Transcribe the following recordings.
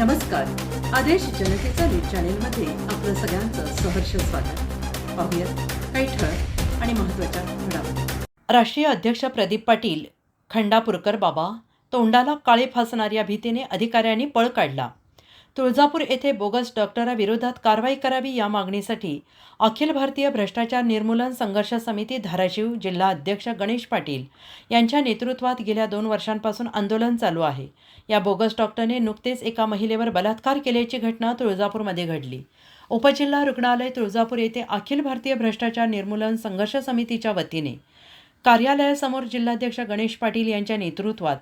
नमस्कार. आदेश जनतेचा न्यूज चॅनेलमध्ये आपलं सगळ्यांचं सहर्ष स्वागत. पाहूयात काही ठळक आणि महत्त्वाच्या घडामोडी. राष्ट्रीय अध्यक्ष प्रदीप पाटील खंडापूरकर बाबा तोंडाला काळे फासणाऱ्या भीतीने अधिकाऱ्यांनी पळ काढला. तुळजापूर येथे बोगस डॉक्टराविरोधात कारवाई करावी या मागणीसाठी अखिल भारतीय भ्रष्टाचार निर्मूलन संघर्ष समिती धाराशिव जिल्हा अध्यक्ष गणेश पाटील यांच्या नेतृत्वात गेल्या दोन वर्षांपासून आंदोलन चालू आहे. या बोगस डॉक्टरने नुकतेच एका महिलेवर बलात्कार केल्याची घटना तुळजापूरमध्ये घडली. उपजिल्हा रुग्णालय तुळजापूर येथे अखिल भारतीय भ्रष्टाचार निर्मूलन संघर्ष समितीच्या वतीने कार्यालयासमोर जिल्हाध्यक्ष गणेश पाटील यांच्या नेतृत्वात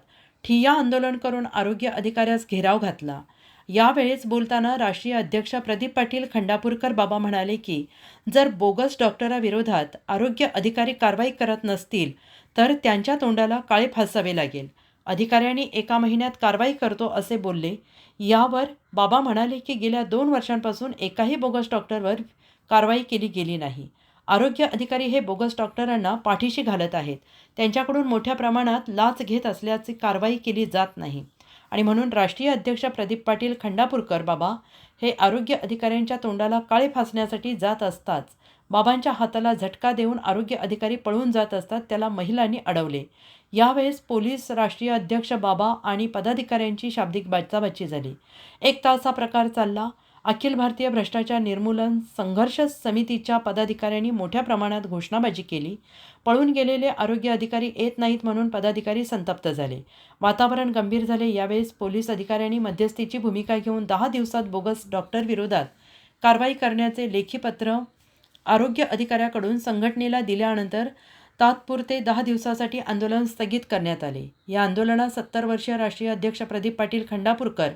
ठिय्या आंदोलन करून आरोग्य अधिकाऱ्यास घेराव घातला. यावेळेस बोलताना राष्ट्रीय अध्यक्ष प्रदीप पाटील खंडापूरकर बाबा म्हणाले की जर बोगस डॉक्टराविरोधात आरोग्य अधिकारी कारवाई करत नसतील तर त्यांच्या तोंडाला काळे फासावे लागेल. अधिकाऱ्यांनी एका महिन्यात कारवाई करतो असे बोलले. यावर बाबा म्हणाले की गेल्या दोन वर्षांपासून एकाही बोगस डॉक्टरवर कारवाई केली गेली नाही. आरोग्य अधिकारी हे बोगस डॉक्टरांना पाठीशी घालत आहेत. त्यांच्याकडून मोठ्या प्रमाणात लाच घेत असल्याची कारवाई केली जात नाही. आणि म्हणून राष्ट्रीय अध्यक्ष प्रदीप पाटील खंडापूरकर बाबा हे आरोग्य अधिकाऱ्यांच्या तोंडाला काळे फासण्यासाठी जात असताच बाबांच्या हाताला झटका देऊन आरोग्य अधिकारी पळून जात असतात त्याला महिलांनी अडवले. यावेळेस पोलीस राष्ट्रीय अध्यक्ष बाबा आणि पदाधिकाऱ्यांची शाब्दिक बाचाबाची झाली. एक तास हा प्रकार चालला. अखिल भारतीय भ्रष्टाचार निर्मूलन संघर्ष समितीच्या पदाधिकाऱ्यांनी मोठ्या प्रमाणात घोषणाबाजी केली. पळून गेलेले आरोग्य अधिकारी येत नाहीत म्हणून पदाधिकारी संतप्त झाले. वातावरण गंभीर झाले यावेळेस पोलीस अधिकाऱ्यांनी मध्यस्थीची भूमिका घेऊन दहा दिवसात बोगस डॉक्टर विरोधात कारवाई करण्याचे लेखीपत्र आरोग्य अधिकाऱ्याकडून संघटनेला दिल्यानंतर तात्पुरते दहा दिवसासाठी आंदोलन स्थगित करण्यात आले. या आंदोलनात सत्तर वर्षीय राष्ट्रीय अध्यक्ष प्रदीप पाटील खंडापूरकर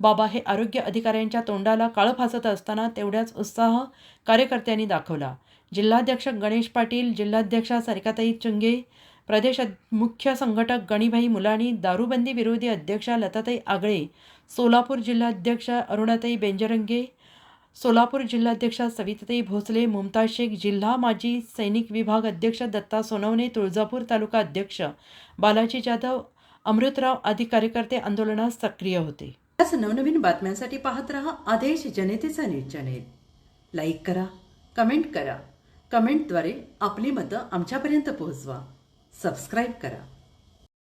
बाबा हे आरोग्य अधिकाऱ्यांच्या तोंडाला काळं फासत असताना तेवढ्याच उत्साह कार्यकर्त्यांनी दाखवला. जिल्हाध्यक्ष गणेश पाटील जिल्हाध्यक्षा सरिकाताई चुंगे प्रदेश मुख्य संघटक गणीभाई मुलाणी दारूबंदी विरोधी अध्यक्षा लताताई आगळे सोलापूर जिल्हाध्यक्ष अरुणाताई बेंजरंगे सोलापूर जिल्हाध्यक्षा सविताई भोसले मुमताज शेख जिल्हा माजी सैनिक विभाग अध्यक्ष दत्ता सोनवणे तुळजापूर तालुका अध्यक्ष बालाजी जाधव अमृतराव आदी कार्यकर्ते आंदोलनात सक्रिय होते. आज नवनवीन बातम्यांसाठी पाहत रहा आदेश जनतेचा न्यूज चॅनेल. लाईक करा कमेंट करा. कमेंटद्वारे आपली मतं आमच्यापर्यंत पोहोचवा. सबस्क्राईब करा.